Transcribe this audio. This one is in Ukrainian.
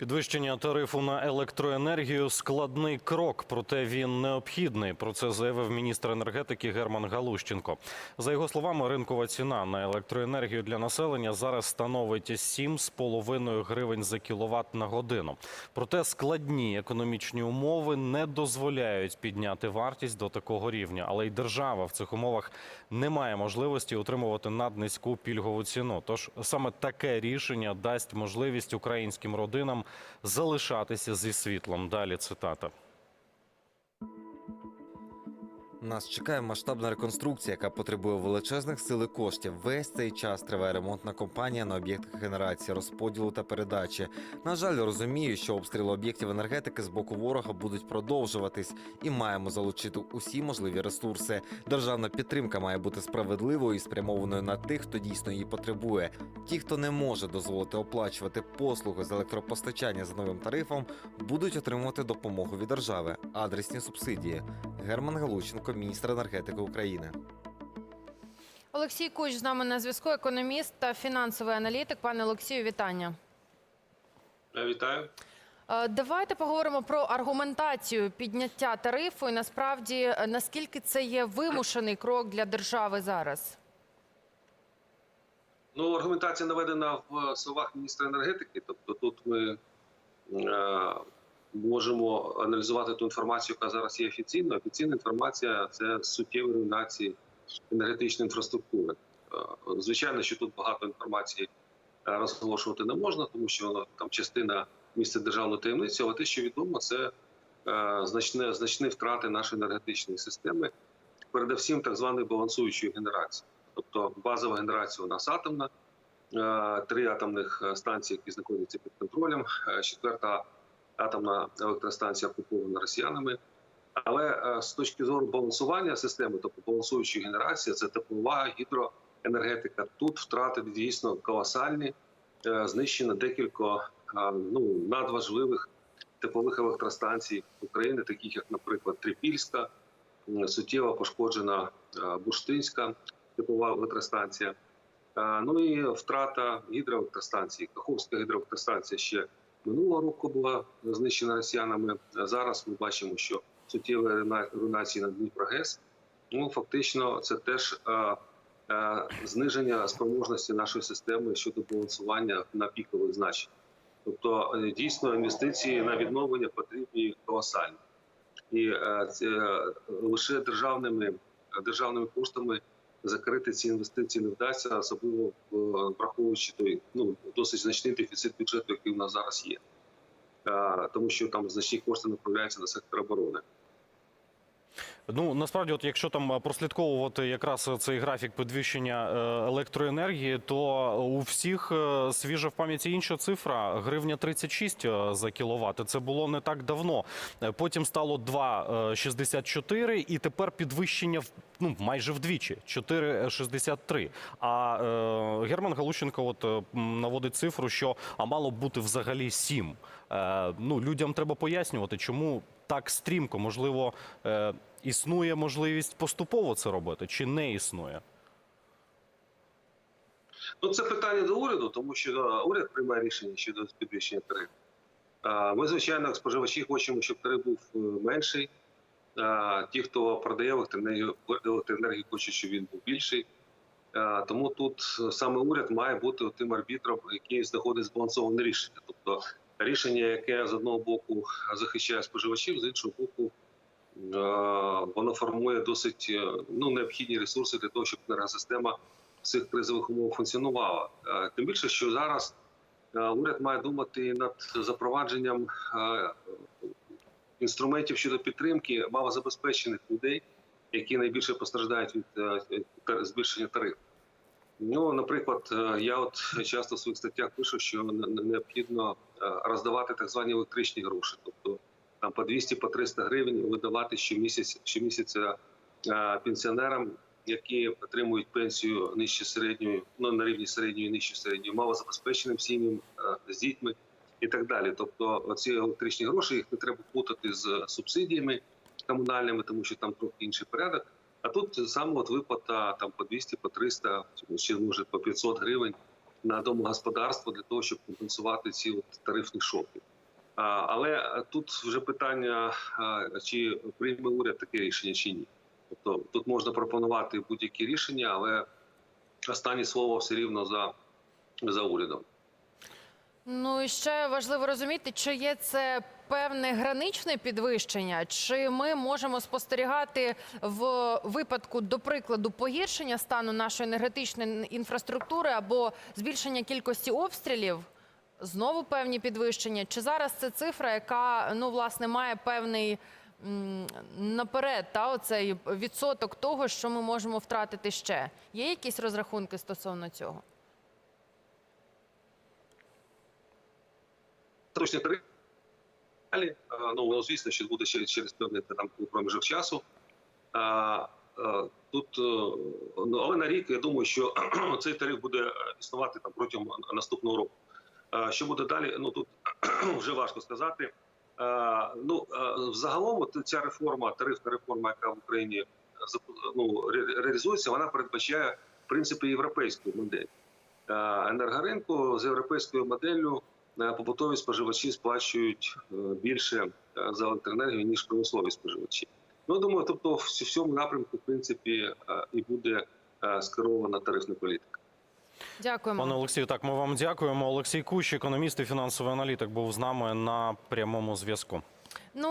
Підвищення тарифу на електроенергію складний крок, проте він необхідний. Про це заявив міністр енергетики Герман Галущенко. За його словами, ринкова ціна на електроенергію для населення зараз становить 7,5 гривень за кіловат на годину. Проте складні економічні умови не дозволяють підняти вартість до такого рівня. Але й держава в цих умовах не має можливості утримувати наднизьку пільгову ціну. Тож саме таке рішення дасть можливість українським родинам залишатися зі світлом. Далі цитата. Нас чекає масштабна реконструкція, яка потребує величезних сил і коштів. Весь цей час триває ремонтна кампанія на об'єктах генерації, розподілу та передачі. На жаль, розумію, що обстріли об'єктів енергетики з боку ворога будуть продовжуватись, і маємо залучити усі можливі ресурси. Державна підтримка має бути справедливою і спрямованою на тих, хто дійсно її потребує. Ті, хто не може дозволити оплачувати послуги з електропостачання за новим тарифом, будуть отримувати допомогу від держави, адресні субсидії. Герман Галущенко, міністр енергетики України. Олексій Куч з нами на зв'язку, економіст та фінансовий аналітик. Пане Олексію, вітання. Е, Вітаю. Е, Давайте поговоримо про аргументацію підняття тарифу і насправді е, наскільки це є вимушений крок для держави зараз. Ну, аргументація наведена в словах міністра енергетики. Тобто, тут ми е, можемо аналізувати ту інформацію, яка зараз є офіційною. Офіційна інформація це суттєві руйнації енергетичної інфраструктури. Е, звичайно, що тут багато інформації е, розголошувати не можна, тому що воно там частина місця державної таємниці, але те, що відомо, це е, значне, значні втрати нашої енергетичної системи, передусім так званої балансуючої генерації. Тобто базова генерація у нас атомна, три атомних станції, які знаходяться під контролем, четверта атомна електростанція окупована росіянами. Але е, з точки зору балансування системи, тобто балансуючої генерації, це теплова гідроенергетика. Тут втрати дійсно колосальні, Е, знищено декілька е, ну, надважливих теплових електростанцій України, таких як, наприклад, Трипільська, суттєво пошкоджена Бурштинська теплова електростанція. Ну і втрата гідроелектростанції. Каховська гідроелектростанція ще минулого року була знищена росіянами. Зараз ми бачимо, що суттєві руйнації на Дніпрогес. Ну фактично, це теж е, е, зниження спроможності нашої системи щодо балансування на пікових значень. Тобто, е, дійсно, інвестиції на відновлення потрібні колосальні. І е, це, е, лише державними державними коштами закрити ці інвестиції не вдасться, особливо е, враховуючи той ну досить значний дефіцит бюджету, який у нас зараз є, Е, тому що там значні кошти направляються на сектор оборони. Ну насправді, от якщо там е, прослідковувати якраз цей графік підвищення е, електроенергії, то у всіх е, свіжа в пам'яті інша цифра гривня 36 е, за кіловат. Це було не так давно. Потім стало 2,64 і тепер підвищення ну майже вдвічі 4,63. А е, Герман Галущенко от наводить цифру, що а мало бути взагалі 7. Е, ну людям треба пояснювати, чому так стрімко, можливо. Е, Існує можливість поступово це робити чи не існує? Ну, це питання до уряду, тому що е, уряд приймає рішення щодо підвищення тарифів. Е, Ми, звичайно, як споживачі хочемо, щоб тариф був менший. Ті, хто продає електроенергію, хочуть, щоб він був більший. Тому тут саме уряд має бути тим арбітром, який знаходить збалансоване рішення. Тобто рішення, яке з одного боку захищає споживачів, з іншого боку, е, воно формує досить е, ну, необхідні ресурси для того, щоб енергосистема в цих кризових умовах функціонувала. Е, Тим більше, що зараз уряд має думати над запровадженням інструментів щодо підтримки малозабезпечених людей, які найбільше постраждають від збільшення тарифів. Ну, наприклад, е, я от часто в своїх статтях пишу, що не- не- необхідно е, роздавати так звані електричні гроші, тобто там по 200 по 300 гривень видавати щомісяць, щомісяця е, пенсіонерам, які отримують пенсію нижче середньої, ну на рівні середньої, нижче середньої, малозабезпеченим сім'ям з дітьми і так далі. Тобто, ці електричні гроші їх не треба плутати з субсидіями комунальними, тому що там трохи інший порядок. А тут саме от виплата там по 200, по 300, чи може по 500 гривень на домогосподарство для того, щоб компенсувати ці от тарифні шоки. А, Але тут вже питання, а, чи прийме уряд таке рішення чи ні. Тобто тут можна пропонувати будь-які рішення, але останнє слово все рівно за, за урядом. Ну і ще важливо розуміти, чи є це певне граничне підвищення, чи ми можемо спостерігати в випадку, до прикладу, погіршення стану нашої енергетичної інфраструктури або збільшення кількості обстрілів. Знову певні підвищення. Чи зараз це цифра, яка ну власне має певний наперед, та оцей відсоток того, що ми можемо втратити ще? Є якісь розрахунки стосовно цього? Тариф. Далі, е, ну, воно, звісно, що буде ще через певний там проміжок часу. А, е, Тут, е, ну, але на рік, я думаю, що цей тариф буде існувати там протягом наступного року. А Що буде далі? Ну тут вже важко сказати. А, Ну взагалом, от ця реформа, тарифна реформа, яка в Україні ну, реалізується, вона передбачає в принципі європейську модель енергоринку з європейською моделлю. Побутові споживачі сплачують е, більше е, за електроенергію ніж промислові споживачі. Ну думаю, тобто в цьому напрямку, в принципі, е, і буде скерована тарифна політика. Дякуємо. Пане Олексію, так ми вам дякуємо. Олексій Кущ, економіст і фінансовий аналітик, був з нами на прямому зв'язку.